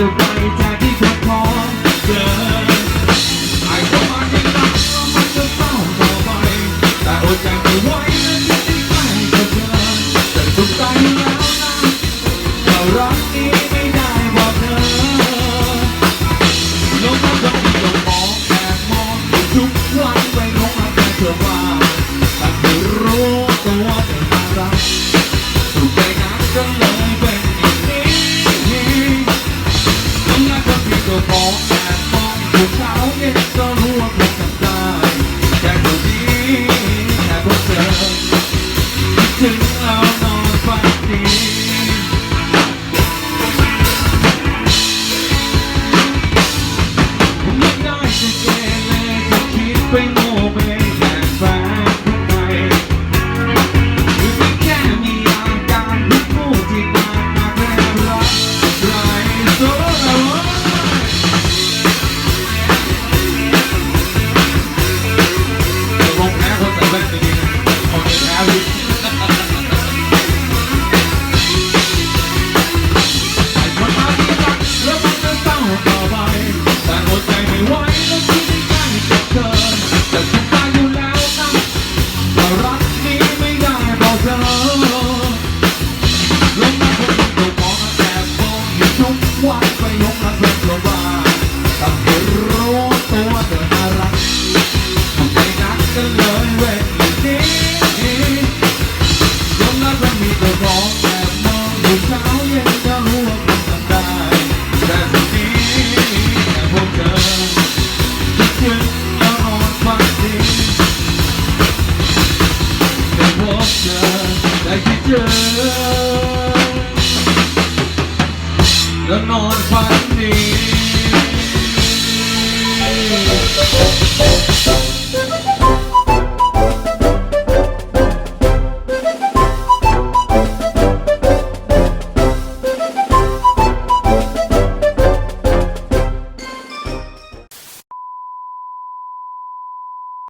จะไปแทนที่จะขอเจอไอ้ความหมายที่รัมันจะเศร้าต่อไป แต่อดใจไม่ไหวนั้จะได้กับเธอแต่ทุกใจแล้วนะเรารักนี้ ดีง่ายจะเกเรจะคิดไปโง่ไปแย่แฝงข้างในหรือเป็แค่มีอาการที่พูดที่ปากมาแค่รัไร้ส่แ喜欢你。